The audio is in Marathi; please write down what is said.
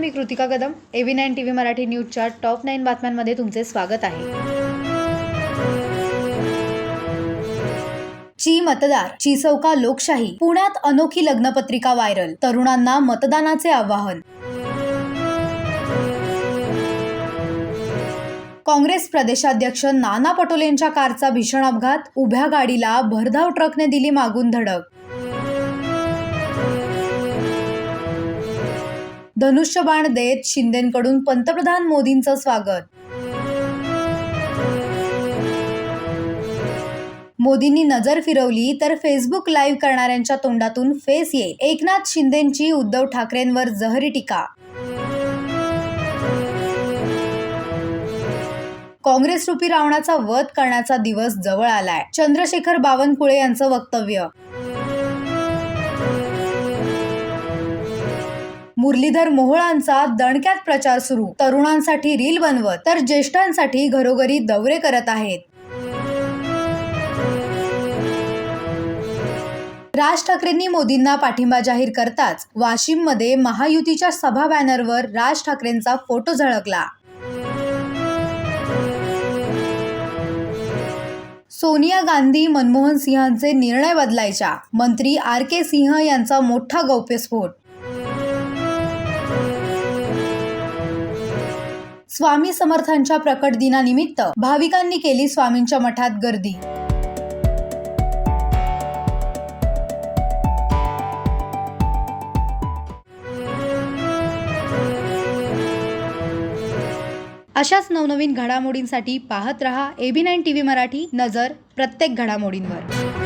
मी कृतिका कदम एव्ही नाईन टी व्ही मराठी न्यूजच्या टॉप नाईन बातम्यांमध्ये तुमचे स्वागत आहे. ची मतदार चिसौका लोकशाही पुण्यात अनोखी लग्नपत्रिका व्हायरल तरुणांना मतदानाचे आवाहन. काँग्रेस प्रदेशाध्यक्ष नाना पटोलेंच्या कारचा भीषण अपघात उभ्या गाडीला भरधाव ट्रकने दिली मागून धडक. धनुष्यबाण देत शिंदेकडून पंतप्रधान मोदींचं स्वागत. मोदींनी नजर फिरवली तर फेसबुक लाईव्ह करणाऱ्यांच्या तोंडातून फेस येईल. एकनाथ शिंदेंची उद्धव ठाकरेंवर जहरी टीका. काँग्रेस रूपी रावणाचा वध करण्याचा दिवस जवळ आलाय. चंद्रशेखर बावनकुळे यांचं वक्तव्य. मुरलीधर मोहोळांचा दणक्यात प्रचार सुरू. तरुणांसाठी रील बनवत तर ज्येष्ठांसाठी घरोघरी दौरे करत आहेत. राज ठाकरेंनी मोदींना पाठिंबा जाहीर करताच वाशिममध्ये महायुतीच्या सभा बॅनरवर राज ठाकरेंचा फोटो झळकला. सोनिया गांधी मनमोहन सिंहांचे निर्णय बदलायच्या. मंत्री आर के सिंह यांचा मोठा गौप्यस्फोट स्वामी समर्थांच्या प्रकट दिनानिमित्त भाविकांनी केली स्वामींच्या मठात गर्दी. अशाच नवनवीन घडामोडींसाठी पाहत रहा एबी नाईन टीव्ही मराठी नजर प्रत्येक घडामोडींवर.